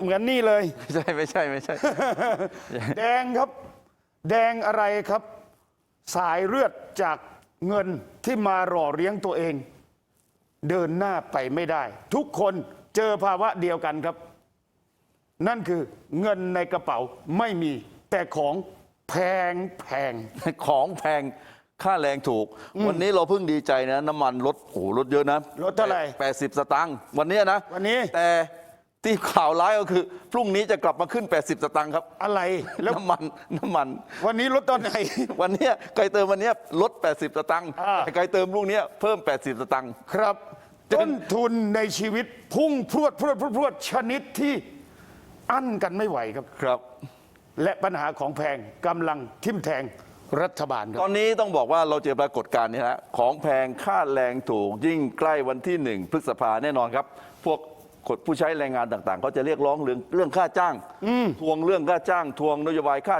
เหมือนนี่เลย ไม่ใช่ไม่ใช่ไม่ใช่ แดงครับ แดงอะไรครับ สายเลือดจากเงินที่มาหล่อเลี้ยงตัวเอง เดินหน้าไปไม่ได้ ทุกคนเจอภาวะเดียวกันครับ นั่นคือเงินในกระเป๋าไม่มี แต่ของแพงแพง ของแพงค่าแรงถูก วันนี้เราเพิ่งดีใจนะ น้ำมันลดโอ้โหลดเยอะนะลดเท่าไหร่แปดสิบสตางค์วันนี้นะวันนี้แต่ ที่ข่าวร้ายก็คือ พรุ่งนี้จะกลับมาขึ้น 80 สตางค์ครับ อะไรแล้วน้ำมันน้ำมัน วันนี้ลดตอนไหน วันเนี้ยไกลเติมวันเนี้ยลด 80 สตางค์อ่า แต่ไกลเติมพรุ่งเนี้ยเพิ่ม 80 สตางค์ ครับต้นทุนในชีวิตพุ่งพรวดพรวดพรวดพรวดชนิดที่อั้นกันไม่ไหวครับ ครับ และปัญหาของแพงกำลังทิ่มแทงรัฐบาลคตรับอนนี้ต้องบอกว่าเราเจอปรากฏการณ์นี้ฮะของแพงค่าแรงถูกยิ่งใกล้วันที่หนึ่งพฤษภาแน่นอนครับ พวก คนผู้ใช้แรงงานต่างๆเขาจะเรียกร้องเรื่องเรื่องค่าจ้างทวงเรื่องค่าจ้างทวงนโยบายค่า